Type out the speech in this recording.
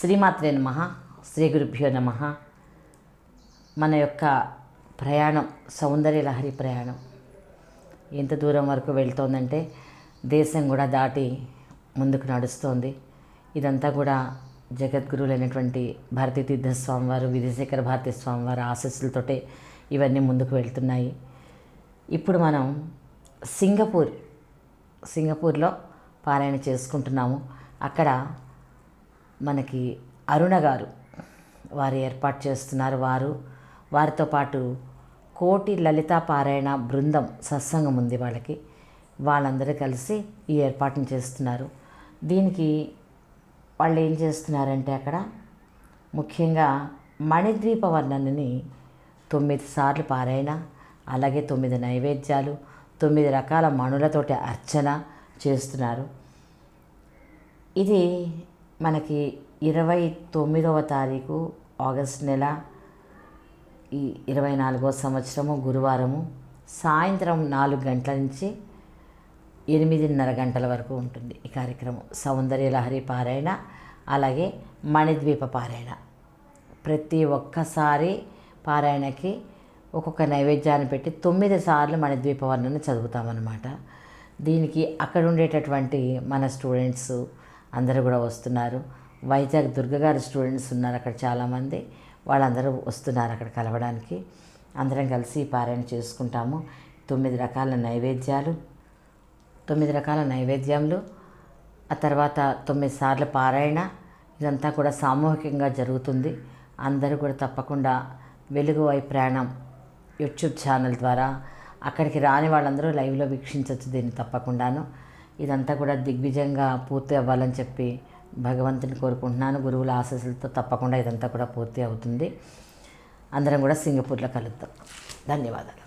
శ్రీమాత్రే నమ శ్రీ గురుభ్యో నమ. మన యొక్క ప్రయాణం సౌందర్య లహరి ప్రయాణం ఎంత దూరం వరకు వెళ్తోందంటే దేశం కూడా దాటి ముందుకు నడుస్తోంది. ఇదంతా కూడా జగద్గురువులైనటువంటి భారతీ స్వామివారు వారు విధుశేఖర భారతీ స్వామివారి ఆశస్సులతోటే ఇవన్నీ ముందుకు వెళ్తున్నాయి. ఇప్పుడు మనం సింగపూర్ సింగపూర్లో పారాయణ చేసుకుంటున్నాము. అక్కడ మనకి అరుణ గారు వారు ఏర్పాటు చేస్తున్నారు. వారు వారితో పాటు కోటి లలితా పారాయణ బృందం సత్సంగం ఉంది వాళ్ళకి. వాళ్ళందరూ కలిసి ఈ ఏర్పాటును చేస్తున్నారు. దీనికి వాళ్ళు ఏం చేస్తున్నారంటే అక్కడ ముఖ్యంగా మణిద్వీప వర్ణనని తొమ్మిది సార్లు పారాయణ అలాగే తొమ్మిది నైవేద్యాలు తొమ్మిది రకాల మణులతోటి అర్చన చేస్తున్నారు. ఇది మనకి ఇరవై తొమ్మిదవ తారీఖు ఆగస్ట్ నెల ఈ ఇరవై నాలుగవ సంవత్సరము గురువారము సాయంత్రం నాలుగు గంటల నుంచి ఎనిమిదిన్నర గంటల వరకు ఉంటుంది ఈ కార్యక్రమం. సౌందర్య లహరి పారాయణ అలాగే మణిద్వీప పారాయణ. ప్రతి ఒక్కసారి పారాయణకి ఒక్కొక్క నైవేద్యాన్ని పెట్టి తొమ్మిది సార్లు మణిద్వీప వర్ణన చదువుతామన్నమాట. దీనికి అక్కడ ఉండేటటువంటి మన స్టూడెంట్స్ అందరూ కూడా వస్తున్నారు. వైజాగ్ దుర్గగారి స్టూడెంట్స్ ఉన్నారు అక్కడ చాలామంది. వాళ్ళందరూ వస్తున్నారు అక్కడ కలవడానికి. అందరం కలిసి పారాయణ చేసుకుంటాము. తొమ్మిది రకాల నైవేద్యాలు తొమ్మిది రకాల నైవేద్యములు ఆ తర్వాత తొమ్మిది సార్లు పారాయణ. ఇదంతా కూడా సామూహికంగా జరుగుతుంది. అందరూ కూడా తప్పకుండా వెలుగు వై ప్రయాణం యూట్యూబ్ ఛానల్ ద్వారా అక్కడికి రాని వాళ్ళందరూ లైవ్లో వీక్షించవచ్చు దీన్ని తప్పకుండాను. ఇదంతా కూడా దిగ్విజయంగా పూర్తి అవ్వాలని చెప్పి భగవంతుని కోరుకుంటున్నాను. గురువుల ఆశీస్సులతో తప్పకుండా ఇదంతా కూడా పూర్తి అవుతుంది. అందరం కూడా సింగపూర్లో కలుద్దాం. ధన్యవాదాలు.